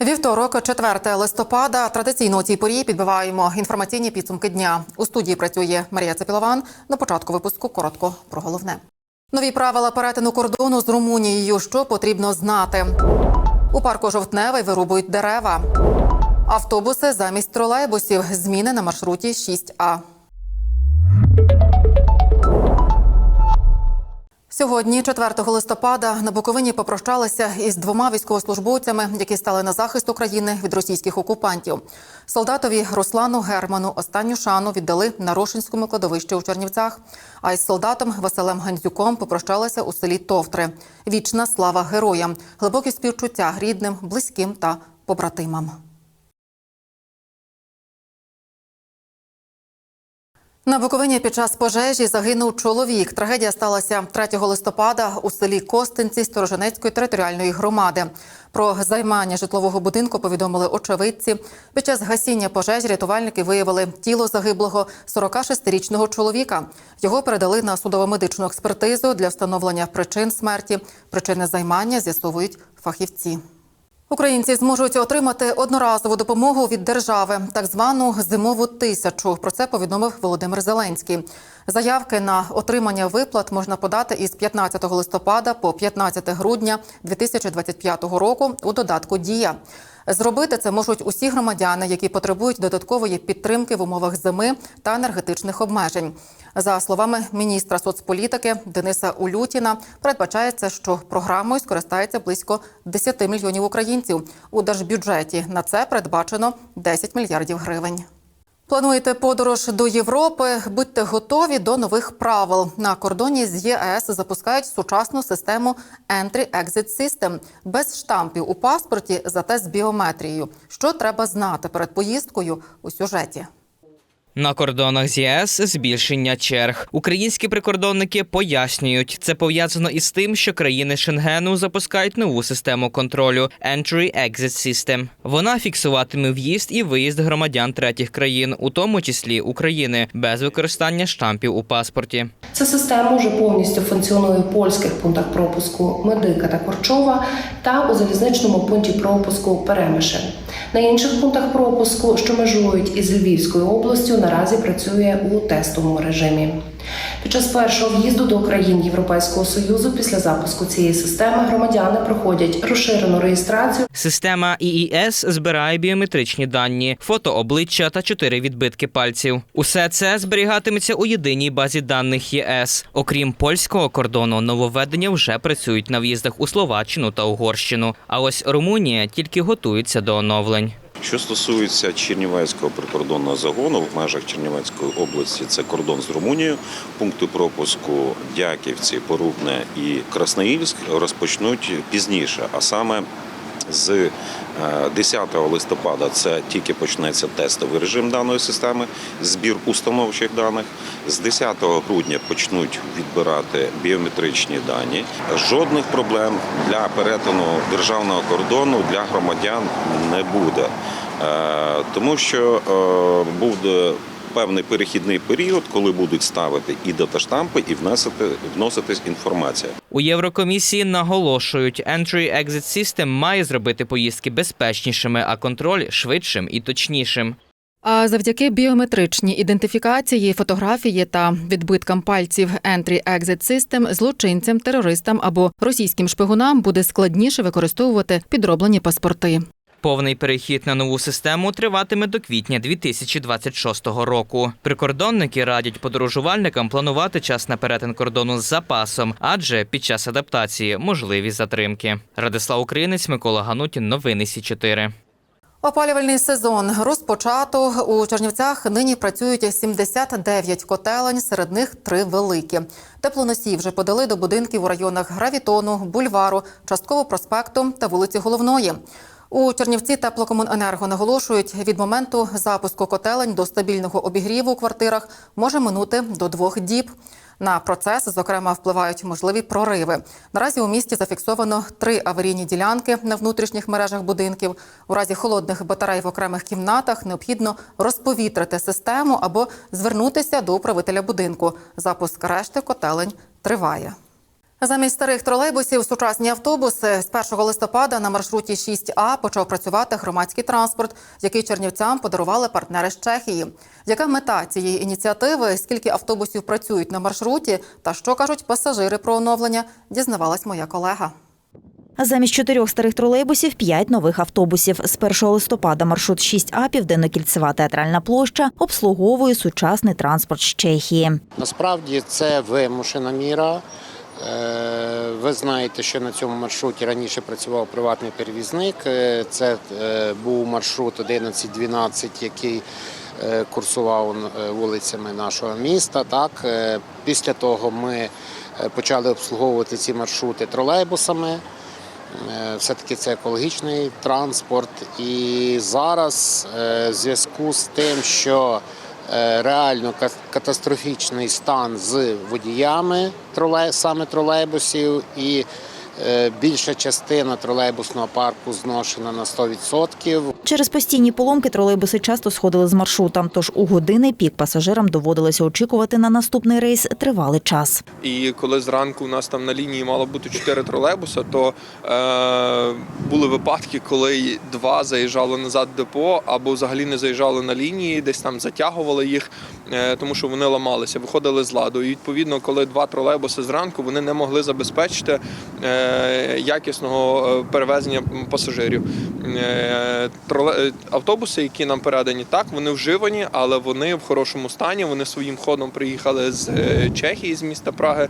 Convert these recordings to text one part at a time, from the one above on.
Вівторок, 4 листопада. Традиційно у цій порі підбиваємо інформаційні підсумки дня. У студії працює Марія Цепілован. На початку випуску коротко про головне. Нові правила перетину кордону з Румунією. Що потрібно знати? У парку Жовтневий вирубують дерева. Автобуси замість тролейбусів. Зміни на маршруті 6А. Сьогодні, 4 листопада, на Буковині попрощалися із двома військовослужбовцями, які стали на захист України від російських окупантів. Солдатові Руслану Герману останню шану віддали на Рошинському кладовищі у Чернівцях. А із солдатом Василем Гандзюком попрощалися у селі Товтри. Вічна слава героям, глибокі співчуття рідним, близьким та побратимам. На Буковині під час пожежі загинув чоловік. Трагедія сталася 3 листопада у селі Костинці Сторожинецької територіальної громади. Про займання житлового будинку повідомили очевидці. Під час гасіння пожежі рятувальники виявили тіло загиблого 46-річного чоловіка. Його передали на судово-медичну експертизу для встановлення причин смерті. Причини займання з'ясовують фахівці. Українці зможуть отримати одноразову допомогу від держави, так звану зимову тисячу. Про це повідомив Володимир Зеленський. Заявки на отримання виплат можна подати із 15 листопада по 15 грудня 2025 року у додатку Дія. Зробити це можуть усі громадяни, які потребують додаткової підтримки в умовах зими та енергетичних обмежень. За словами міністра соцполітики Дениса Улютіна, передбачається, що програмою скористається близько 10 мільйонів українців. У держбюджеті на це передбачено 10 мільярдів гривень. Плануєте подорож до Європи? Будьте готові до нових правил. На кордоні з ЄС запускають сучасну систему Entry-Exit System без штампів у паспорті, зате з біометрією. Що треба знати перед поїздкою у сюжеті? На кордонах з ЄС збільшення черг. Українські прикордонники пояснюють, це пов'язано із тим, що країни Шенгену запускають нову систему контролю Entry-Exit System. Вона фіксуватиме в'їзд і виїзд громадян третіх країн, у тому числі України, без використання штампів у паспорті. Ця система вже повністю функціонує в польських пунктах пропуску Медика та Корчова та у залізничному пункті пропуску Перемишин. На інших пунктах пропуску, що межують із Львівською областю, наразі працює у тестовому режимі. Під час першого в'їзду до країн Європейського союзу після запуску цієї системи громадяни проходять розширену реєстрацію Система ІІС збирає біометричні дані, фото обличчя та чотири відбитки пальців. Усе це зберігатиметься у єдиній базі даних ЄС. Окрім польського кордону, нововведення вже працюють на в'їздах у Словаччину та Угорщину. А ось Румунія тільки готується до оновлень. Що стосується Чернівецького прикордонного загону в межах Чернівецької області, це кордон з Румунією. Пункти пропуску Дяківці, Порубне і Красноїльськ розпочнуть пізніше, а саме з 10 листопада це тільки почнеться тестовий режим даної системи, збір установчих даних. З 10 грудня почнуть відбирати біометричні дані. Жодних проблем для перетину державного кордону для громадян не буде, Е, тому що е, буде певний перехідний період, коли будуть ставити і даташтампи, і вносити вноситись інформація. У Єврокомісії наголошують, Entry-Exit System має зробити поїздки безпечнішими, а контроль швидшим і точнішим. А завдяки біометричній ідентифікації, фотографії та відбиткам пальців Entry-Exit System злочинцям, терористам або російським шпигунам буде складніше використовувати підроблені паспорти. Повний перехід на нову систему триватиме до квітня 2026 року. Прикордонники радять подорожувальникам планувати час на перетин кордону з запасом, адже під час адаптації можливі затримки. Радислав Українець, Микола Ганутін. Новини Сі 4 Опалювальний сезон розпочато. У Чернівцях нині працюють 79 котелень, серед них три великі. Теплоносії вже подали до будинків у районах Гравітону, Бульвару, частково проспекту та вулиці Головної. У Чернівці теплокомуненерго наголошують, від моменту запуску котелень до стабільного обігріву у квартирах може минути до двох діб. На процес, зокрема, впливають можливі прориви. Наразі у місті зафіксовано три аварійні ділянки на внутрішніх мережах будинків. У разі холодних батарей в окремих кімнатах необхідно розповітрити систему або звернутися до управителя будинку. Запуск решти котелень триває. Замість старих тролейбусів сучасні автобуси з 1 листопада на маршруті 6А почав працювати громадський транспорт, який чернівцям подарували партнери з Чехії. Яка мета цієї ініціативи? Скільки автобусів працюють на маршруті? Та що кажуть пасажири про оновлення? Дізнавалась моя колега. Замість чотирьох старих тролейбусів п'ять нових автобусів. З 1 листопада маршрут 6А Південно-Кільцева театральна площа обслуговує сучасний транспорт з Чехії. Насправді це вимушена міра. Е, Ви знаєте, що на цьому маршруті раніше працював приватний перевізник. Е, Це е, був маршрут 11-12, який курсував вулицями нашого міста. Так, після того ми почали обслуговувати ці маршрути тролейбусами. Все-таки це екологічний транспорт. І зараз в зв'язку з тим, що реально ка- катастрофічний стан з водіями тролей, саме тролейбусів, і е, більша частина тролейбусного парку зношена на 100%. Через постійні поломки тролейбуси часто сходили з маршрута, тож у години пік пасажирам доводилося очікувати на наступний рейс тривалий час. І коли зранку у нас там на лінії мало бути чотири тролейбуса, то е, були випадки, коли два заїжджали назад в депо або взагалі не заїжджали на лінії, десь там затягували їх, е, тому що вони ламалися, виходили з ладу. І відповідно, коли два тролейбуси зранку, вони не могли забезпечити е, якісного е, перевезення пасажирів. Е, е, Автобуси, які нам передані, так вони вживані, але вони в хорошому стані. Вони своїм ходом приїхали з е, Чехії, з міста Праги.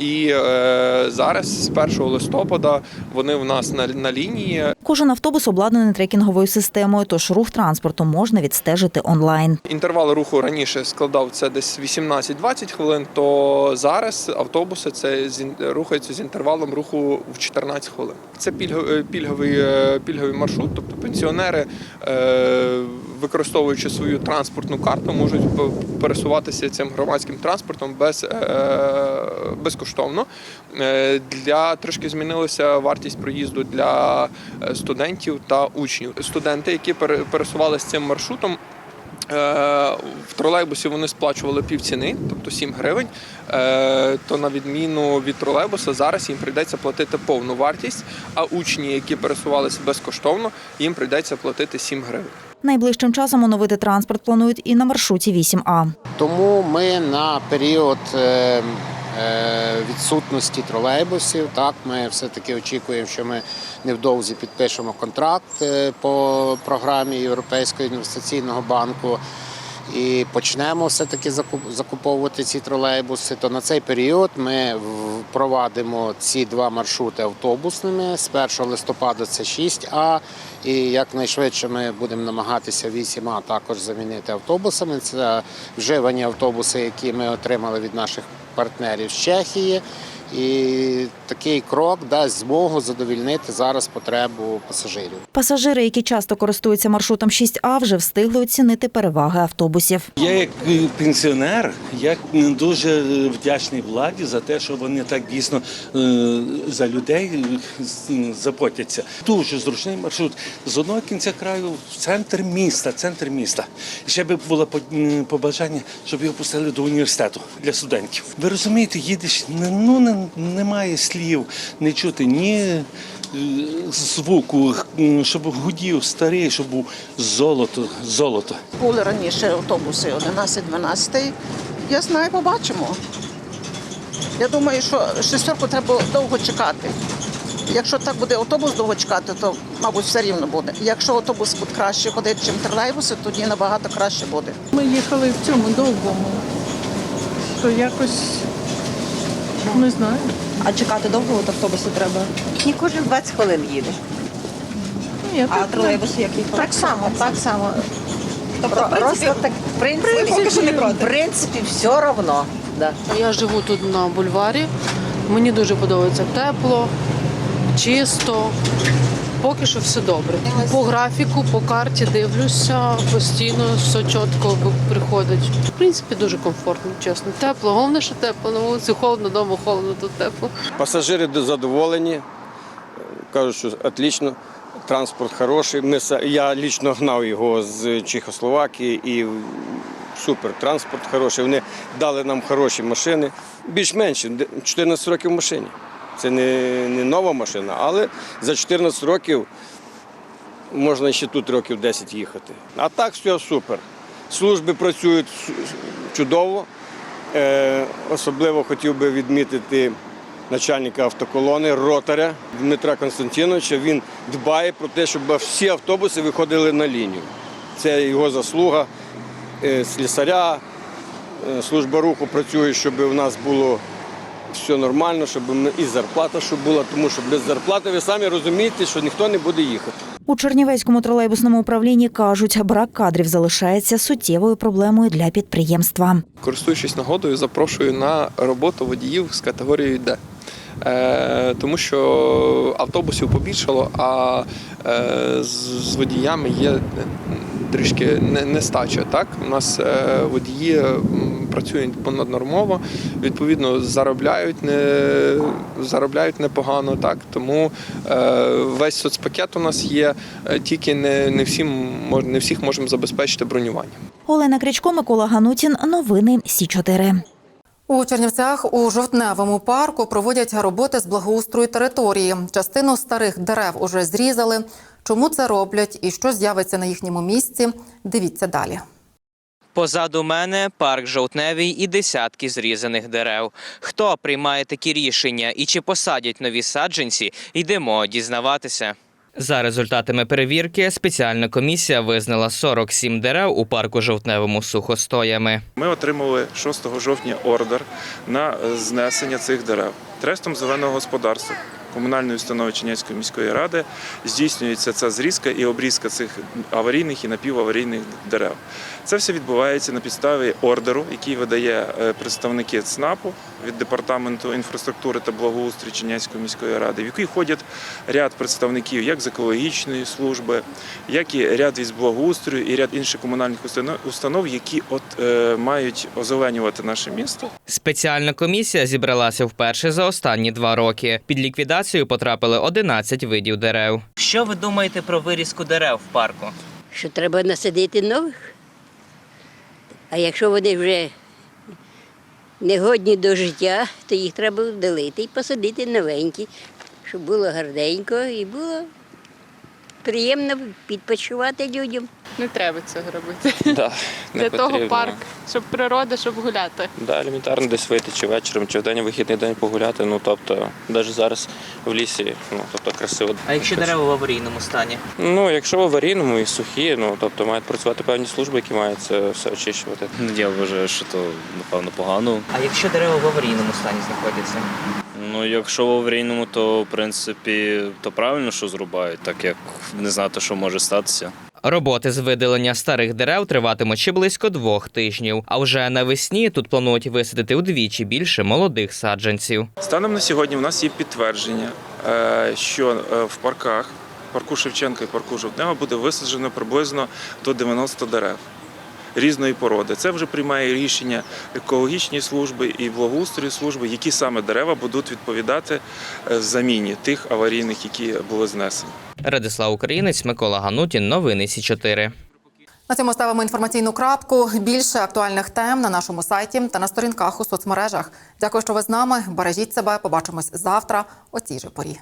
І е, зараз, з 1 листопада, вони в нас на, на лінії. Кожен автобус обладнаний трекінговою системою, тож рух транспорту можна відстежити онлайн. Інтервал руху раніше складав це десь 18-20 хвилин. То зараз автобуси це рухаються з інтервалом руху в 14 хвилин. Це пільговий, пільговий, е, пільговий маршрут, тобто пенсіонери, е, використовуючи свою транспортну карту, можуть пересуватися цим громадським транспортом без, е, безкоштовно. Е, Для трошки змінилася вартість проїзду для е, студентів та учнів. Студенти, які пере- пересувалися цим маршрутом. Е, В тролейбусі вони сплачували півціни, тобто 7 гривень. Е, То на відміну від тролейбуса зараз їм прийдеться платити повну вартість, а учні, які пересувалися безкоштовно, їм прийдеться платити 7 гривень. Найближчим часом оновити транспорт планують і на маршруті 8А. Тому ми на період е, відсутності тролейбусів, так ми все-таки очікуємо, що ми невдовзі підпишемо контракт е, по програмі Європейського інвестиційного банку. І почнемо все-таки закуп- закуповувати ці тролейбуси, то на цей період ми впровадимо ці два маршрути автобусними. З 1 листопада це 6А, і якнайшвидше ми будемо намагатися 8А також замінити автобусами. Це вживані автобуси, які ми отримали від наших партнерів з Чехії. І такий крок дасть змогу задовільнити зараз потребу пасажирів. Пасажири, які часто користуються маршрутом 6А, вже встигли оцінити переваги автобусів. Я як пенсіонер, я дуже вдячний владі за те, що вони так дійсно е, за людей е, заботяться. Дуже зручний маршрут з одного кінця краю в центр міста, центр міста. Ще би було побажання, щоб його пустили до університету для студентів. Ви розумієте, їдеш, не- ну не- немає слів, не чути ні. е, Звуку, щоб гудів старий, щоб був золото, золото. Були раніше автобуси 11-12. Я знаю, побачимо. Я думаю, що шестерку треба довго чекати. Якщо так буде автобус довго чекати, то, мабуть, все рівно буде. Якщо автобус буде краще ходити, ніж тролейбуси, тоді набагато краще буде. Ми їхали в цьому довгому, то якось не знаю. А чекати довго от автобусу треба? Ні, кожен 20 хвилин їде. Ні, А так, як який? Так само, так само. Тобто, так, в принципі, поки що не проти. В принципі, все равно. Да. Я живу тут на бульварі. Мені дуже подобається тепло, чисто. Поки що все добре. По графіку, по карті дивлюся, постійно все чітко приходить. В принципі, дуже комфортно, чесно. Тепло. Головне, що тепло. На вулиці холодно, вдома холодно, тут тепло. Пасажири задоволені, кажуть, що отлично, транспорт хороший. Ми, я лічно гнав його з Чехословакії і супер. Транспорт хороший. Вони дали нам хороші машини. Більш-менш 14 років в машині. Це не, не нова машина, але за 14 років можна ще тут років 10 їхати. А так все супер. Служби працюють чудово. Е, особливо хотів би відмітити начальника автоколони, ротаря Дмитра Константиновича. Він дбає про те, щоб всі автобуси виходили на лінію. Це його заслуга е, слісаря, е, служба руху працює, щоб у нас було все нормально, щоб і зарплата щоб була, тому що без зарплати ви самі розумієте, що ніхто не буде їхати. У Чернівецькому тролейбусному управлінні кажуть, брак кадрів залишається суттєвою проблемою для підприємства. Користуючись нагодою, запрошую на роботу водіїв з категорією Д. Е, тому що автобусів побільшало, а е, з, водіями є трішки нестача. Так? У нас е, водії працюють понаднормово, відповідно, заробляють, не, заробляють непогано. Так? Тому е, весь соцпакет у нас є, е, тільки не, не, всім, не всіх можемо забезпечити бронювання. Олена Крічко, Микола Ганутін. Новини Сі 4 У Чернівцях у жовтневому парку проводять роботи з благоустрою території. Частину старих дерев уже зрізали. Чому це роблять і що з'явиться на їхньому місці? Дивіться далі. Позаду мене парк жовтневий і десятки зрізаних дерев. Хто приймає такі рішення і чи посадять нові саджанці, йдемо дізнаватися. За результатами перевірки спеціальна комісія визнала 47 дерев у парку жовтневому сухостоями. Ми отримали 6 жовтня ордер на знесення цих дерев. Трестом зеленого господарства комунальної установи Чернівської міської ради здійснюється ця зрізка і обрізка цих аварійних і напіваварійних дерев. Це все відбувається на підставі ордеру, який видає е, представники ЦНАПу від департаменту інфраструктури та благоустрою Чернівської міської ради, в який входять ряд представників як з екологічної служби, як і ряд із благоустрою і ряд інших комунальних установ, які от е, мають озеленювати наше місто. Спеціальна комісія зібралася вперше за останні два роки. Під ліквідацію потрапили 11 видів дерев. Що ви думаєте про вирізку дерев в парку? що треба насадити нових. А якщо вони вже не годні до життя, то їх треба вдалити і посадити новенькі, щоб було гарненько і було приємно відпочивати людям. Не треба цього робити. Да, Для того парк, щоб природа, щоб гуляти. Да, елементарно десь вийти чи вечором, чи в день вихідний день погуляти. Ну тобто, навіть зараз в лісі, ну тобто красиво. А якщо дерева в аварійному стані? Ну, якщо в аварійному і сухі, ну тобто мають працювати певні служби, які мають це все очищувати. Я вважаю, що то напевно погано. А якщо дерева в аварійному стані знаходяться? Ну, якщо в аварійному, то в принципі то правильно, що зрубають, так як не знати, що може статися. Роботи з видалення старих дерев триватимуть ще близько двох тижнів. А вже навесні тут планують висадити удвічі більше молодих саджанців. Станом на сьогодні в нас є підтвердження, е, що е, в парках, парку Шевченка і парку Жовтнева буде висаджено приблизно до 90 дерев. Різної породи. Це вже приймає рішення екологічні служби і благоустрої служби, які саме дерева будуть відповідати е, заміні тих аварійних, які були знесені. Радислав Українець, Микола Ганутін. Новини Сі 4 На цьому ставимо інформаційну крапку. Більше актуальних тем на нашому сайті та на сторінках у соцмережах. Дякую, що ви з нами. Бережіть себе. Побачимось завтра о цій же порі.